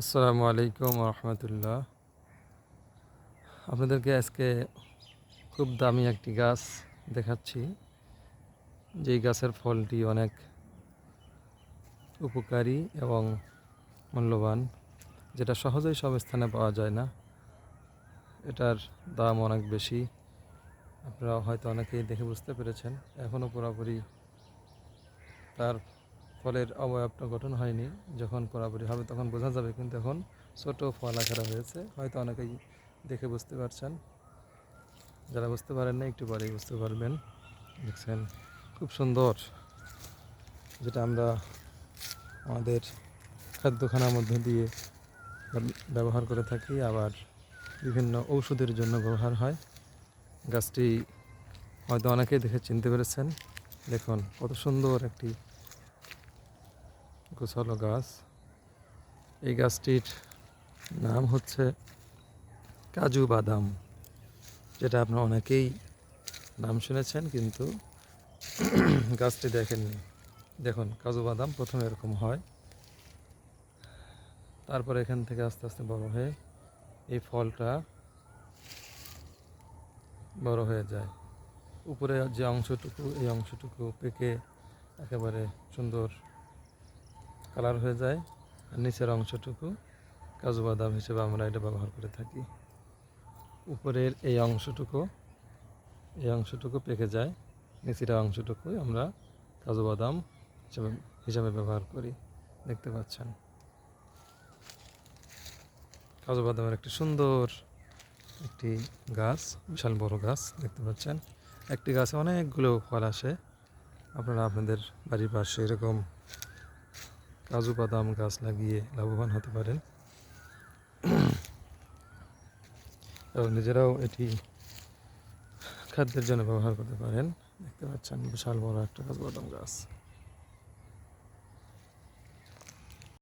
আসসালামু আলাইকুম রহমতুল্লাহ আপনাদেরকে আজকে খুব দামি একটি গাছ দেখাচ্ছি। যেই গাছের ফলটি অনেক উপকারী এবং মূল্যবান, যেটা সহজেই সব স্থানে পাওয়া যায় না। এটার দাম অনেক বেশি। আপনারা হয়তো অনেকেই দেখে বুঝতে পেরেছেন। এখনও পুরোপুরি তার ফলের অবয়বটা গঠন হয়নি। যখন পুরোপুরি হবে তখন বোঝা যাবে, কিন্তু এখন ছোট ফল আকারে হয়েছে। হয়তো অনেকেই দেখে বুঝতে পারছেন। যারা বুঝতে পারেন না একটু পরেই বুঝতে পারবেন। দেখছেন, খুব সুন্দর যেটা আমরা আমাদের খাদ্যখানার মধ্যে দিয়ে ব্যবহার করে থাকি। আবার বিভিন্ন ঔষধের জন্য ব্যবহার হয়। গাছটি হয়তো অনেকেই দেখে চিনতে পেরেছেন। দেখুন, কত সুন্দর একটি গোছালো গাছ। এই গাছটির নাম হচ্ছে কাজু বাদাম, যেটা আপনারা অনেকেই নাম শুনেছেন, কিন্তু গাছটি দেখেননি। দেখুন, কাজু বাদাম প্রথমে এরকম হয়। তারপরে এখান থেকে আস্তে আস্তে বড় হয়ে এই ফলটা বড় হয়ে যায়। উপরে যে অংশটুকু, এই অংশটুকু পেকে একেবারে সুন্দর কালার হয়ে যায়। আর নিচের অংশটুকু কাজু বাদাম হিসেবে আমরা এটা ব্যবহার করে থাকি। উপরের এই অংশটুকু এই অংশটুকু পেকে যায়। নিচের অংশটুকু আমরা কাজু বাদাম হিসেবে, হিসাবে ব্যবহার করি। দেখতে পাচ্ছেন? কাজু বাদামের একটি সুন্দর একটি গাছ, বিশাল বড় গাছ, দেখতে পাচ্ছেন? একটি গাছে অনেকগুলো ফল আসে। আপনারা আপনাদের বাড়ির পাশে এরকম কাজু বাদাম গাছ লাগিয়ে লাভবান হতে পারেন। এবং নিজেরাও এটি খাদ্যের জন্য ব্যবহার করতে পারেন। দেখতে পাচ্ছেন, বিশাল বড় একটা কাজু বাদাম গাছ।